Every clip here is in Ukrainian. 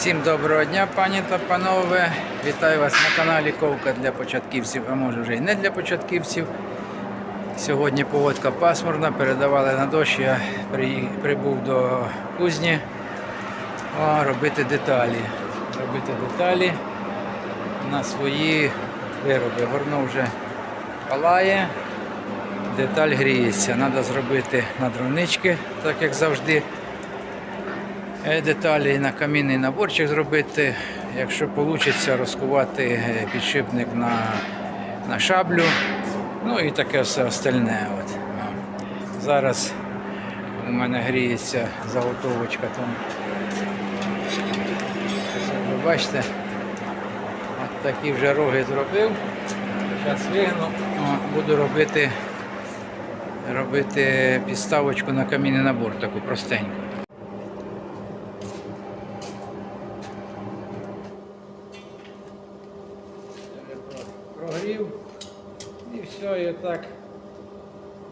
Всім доброго дня, пані та панове. Вітаю вас на каналі Ковка для початківців, а може вже і не для початківців. Сьогодні погодка пасмурна, передавали на дощ, я при- прибув до кузні о, робити деталі. Робити деталі на свої вироби. Горно вже палає, деталь гріється. Треба зробити надровнички, так як завжди. Е, Деталі на камінний наборчик зробити. Якщо вийде, розкувати е, підшипник на, на шаблю. Ну і таке все остальне. От. Зараз у мене гріється заготовочка там. Ви бачите, от такі вже роги зробив. Зараз вигну, буду робити, робити підставочку на камінний набор, таку простеньку. Прогрів і все, і отак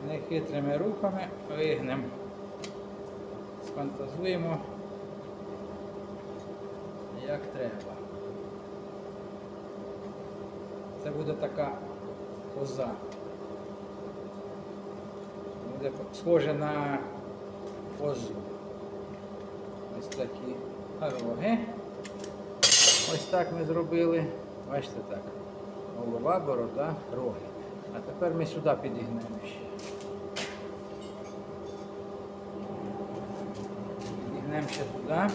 нехитрими рухами вигнемо, сфантазуємо, як треба. Це буде така коза. Буде схоже на козу. Ось такі роги. Ось так ми зробили. Бачите так. Голова, борода, роги. А тепер ми сюди підігнемо ще. Підігнемо ще туди.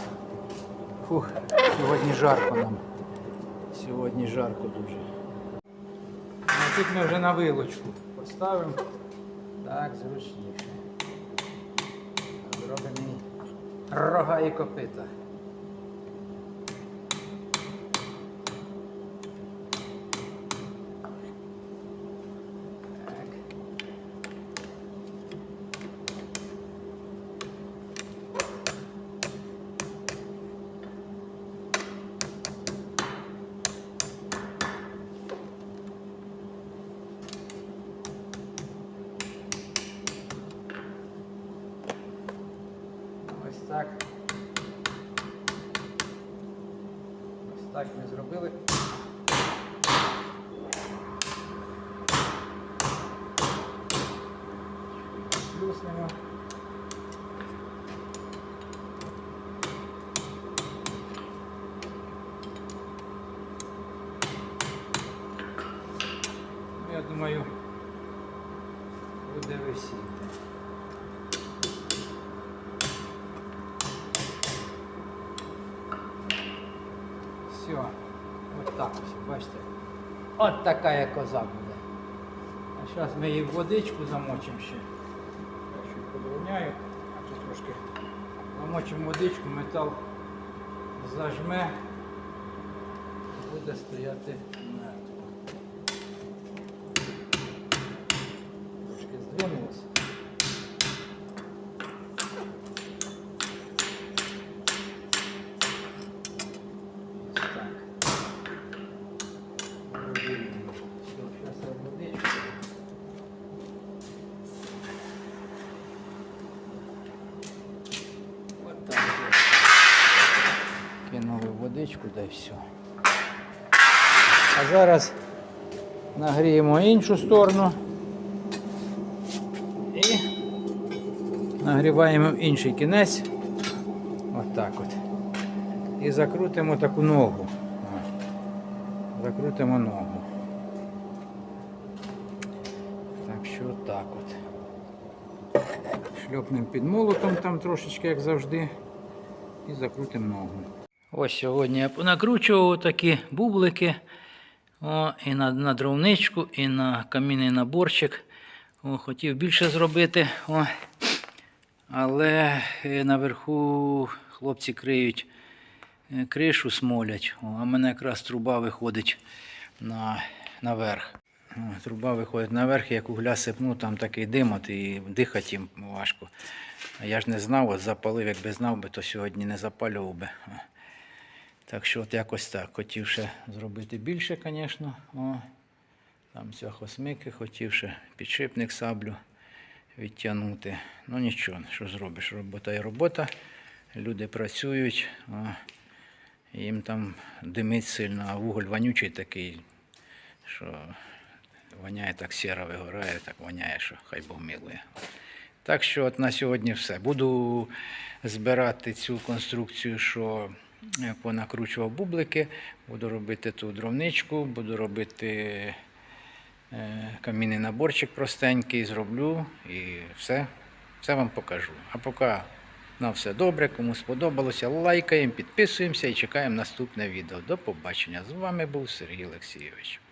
Фух, сьогодні жарко нам. Сьогодні жарко дуже. А тут ми вже на вилочку поставимо. Так, зручніше. Зробимо рога і копита. Ось так. Ось так ми зробили. Плюснемо. Ну, Я думаю, буде висіти. Все, от так ось, бачите. От така як коза буде. А зараз ми її в водичку замочимо ще. Подровняю, а ще трошки замочимо водичку, метал зажме і буде стояти мертво. Трошки здвинулося. Ось так. Все, зараз я водичку. Вот так. Кинули водичку, да і все. А зараз нагріємо іншу сторону і нагріваємо інший кінець. От так от. І закрутимо таку ногу. Закрутимо ногу. Так що так от. Шльопнемо під молотом там трошечки, як завжди. І закрутимо ногу. Ось сьогодні я понакручував такі бублики. О, і на, на дровничку, і на камінний наборчик. О, хотів більше зробити. О. Але е, наверху хлопці криють е, кришу смолять, О, а в мене якраз труба виходить на, наверх. О, Труба виходить наверх, як угля сипну, там такий дим, от, і дихати їм важко. Я ж не знав, от запалив, якби знав би, то сьогодні не запалював би. Так що от якось так. Хотів ще зробити більше, звісно. О. Там цвяхосмики, хотів ще підшипник саблю відтягнути. Ну нічого, що зробиш, робота і робота. Люди працюють. Їм там димить сильно, а вуголь вонючий такий, що воняє так сіра вигорає, так воняє, що хай Бог милує. Так що от на сьогодні все. Буду збирати цю конструкцію, що понакручував бублики, буду робити ту дровничку, буду робити е, камінний наборчик простенький, зроблю і все, все вам покажу. А поки на все добре, кому сподобалося, лайкаємо, підписуємося і чекаємо наступне відео. До побачення. З вами був Сергій Олексійович.